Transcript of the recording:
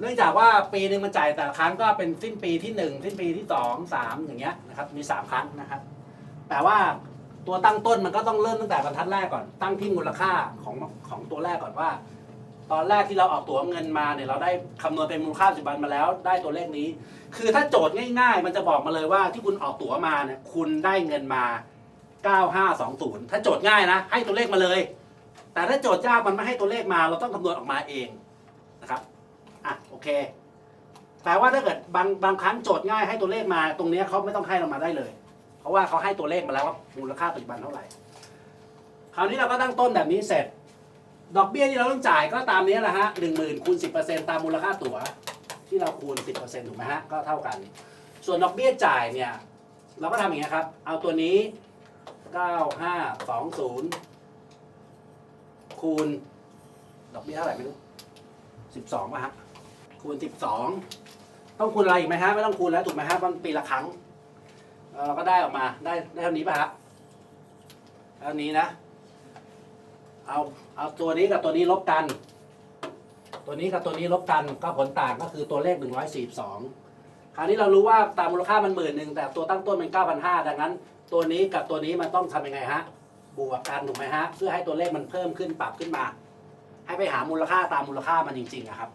เนื่องจากว่าปีหนึ่งมันจ่ายแต่ละครั้งก็เป็นสิ้นปีที่หนึ่งสิ้นปีที่สองสามอย่างเงี้ยนะครับมีสามครั้งนะครับ แต่ว่าตัวตั้งต้นมันก็ต้องเริ่มตั้งแต่บรรทัดแรกก่อนตั้งที่มูลค่าของของตัวแรกก่อนว่า ตอนแรกที่เราออกตั๋วเงินมาเนี่ยเราได้คำนวณเป็นมูลค่าปัจจุบันมาแล้ว ได้ตัวเลขนี้ คือถ้าโจทย์ง่าย ๆ มันจะบอกมาเลยว่าที่คุณออกตั๋วมาเนี่ยคุณได้เงินมา 9520 ถ้าโจทย์ง่ายนะ ให้ตัวเลขมาเลย แต่ถ้าโจทย์ยากมันไม่ให้ตัวเลขมา เราต้องคำนวณออกมาเองนะครับ อะโอเค แปลว่าถ้าเกิดบางบางครั้งโจทย์ง่ายให้ตัวเลขมา ตรงนี้เขาไม่ต้องให้เรามาได้เลย เพราะว่าเขาให้ตัวเลขมาแล้วว่ามูลค่าปัจจุบันเท่าไหร่ คราวนี้เราก็ตั้งต้นแบบนี้เสร็จ ดอกเบี้ยที่เราต้องจ่ายก็ตามนี้แหละฮะหนึ่งหมื่นคูณสิบเปอร์เซ็นต์ตามมูลค่าตั๋ว ที่เราคูณสิบเปอร์เซ็นต์ถูกไหมฮะ ก็เท่ากัน ส่วนดอกเบี้ยจ่ายเนี่ย เราก็ทำอย่างนี้ยครับ เอาตัวนี้เก้าห้าสองศูนย์คูณ ดอกเบี้ยเท่าไหร่ไม่รู้สิบสองป่ะฮะ คูณสิบสองต้องคูณอะไรอีกไหมฮะไม่ต้องคูณแล้วถูกไหมฮะมันปีละครั้งเราก็ได้ออกมาได้ได้เท่านี้ป่ะฮะเท่านี้นะ เอาเอาตัวนี้กับตัวนี้ลบกัน ตัวนี้กับตัวนี้ลบกันก็ผลต่างก็คือตัวเลข142คราวนี้เรารู้ว่าตามมูลค่ามันหมื่นหนึ่งแต่ตัวตั้งต้นมัน9,500ดังนั้น ตัวนี้กับตัวนี้มันต้องทำยังไงฮะบวกกันถูกไหมฮะเพื่อให้ตัวเลขมันเพิ่มขึ้นปรับขึ้นมา ให้ไปหามูลค่าตามมูลค่ามันจริงๆอะครับ